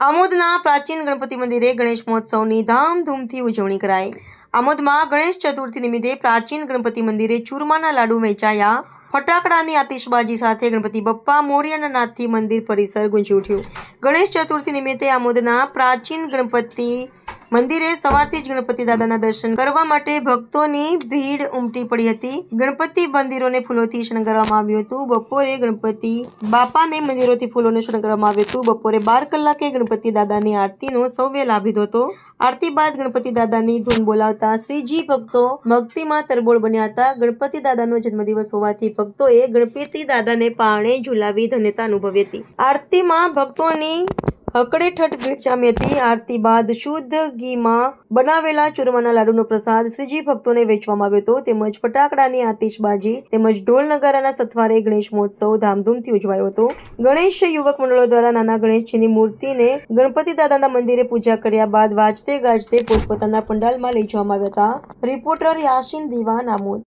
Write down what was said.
આમોદના પ્રાચીન ગણપતિ મંદિરે ગણેશ મહોત્સવની ધામધૂમથી ઉજવણી કરાઈ. આમોદમાં ગણેશ ચતુર્થી નિમિત્તે પ્રાચીન ગણપતિ મંદિરે ચૂરમાના લાડુ વેચાયા. ફટાકડાની આતિશબાજી સાથે ગણપતિ બપ્પા મોર્યના નાથથી મંદિર પરિસર ગુંજી ઉઠ્યું. ગણેશ ચતુર્થી નિમિત્તે આમોદના પ્રાચીન ગણપતિ મંદિરે સવારથી જ ગણપતિ દાદાના દર્શન કરવા માટે ભક્તોની ભીડ ઉમટી પડી હતી. ગણપતિ મંદિરોને ફૂલોથી શણગારવામાં આવ્યું હતું. બપોરે ગણપતિ બાપાને મંદિરોથી ફૂલોને શણગારવામાં આવ્યું હતું. બપોરે બાર કલાકે ગણપતિ દાદાની આરતીનો સૌએ લાભ લીધો હતો. આરતી બાદ ગણપતિ દાદાની ધૂન બોલાવતા શ્રીજી ભક્તો ભક્તિમાં તરબોળ બન્યા હતા. ગણપતિ દાદાનો જન્મદિવસ હોવાથી ભક્તોએ ગણપતિ દાદાને પાણે ઝુલાવી ધન્યતા અનુભવી હતી. આરતીમાં ભક્તોની હકડેઠઠ ભીડ જામી હતી આરતી બાદ શુદ્ધ ઘીમાં બનાવેલા ચૂરમાના લાડુનો પ્રસાદ શ્રીજી ભક્તોને વેચવામાં આવ્યો હતો. તેમજ ફટાકડાની આતિશબાજી તેમજ ઢોલ નગારાના સથવારે ગણેશ મહોત્સવ ધામધૂમથી ઉજવાયો હતો. ગણેશ યુવક મંડળો દ્વારા નાના ગણેશજીની મૂર્તિને ગણપતિ દાદાના મંદિરે પૂજા કર્યા બાદ વાજતે ગાજતે પોતપોતાના પંડાલમાં લઈ જવામાં આવ્યા હતા. રિપોર્ટર યાસીન દીવા આમોદ.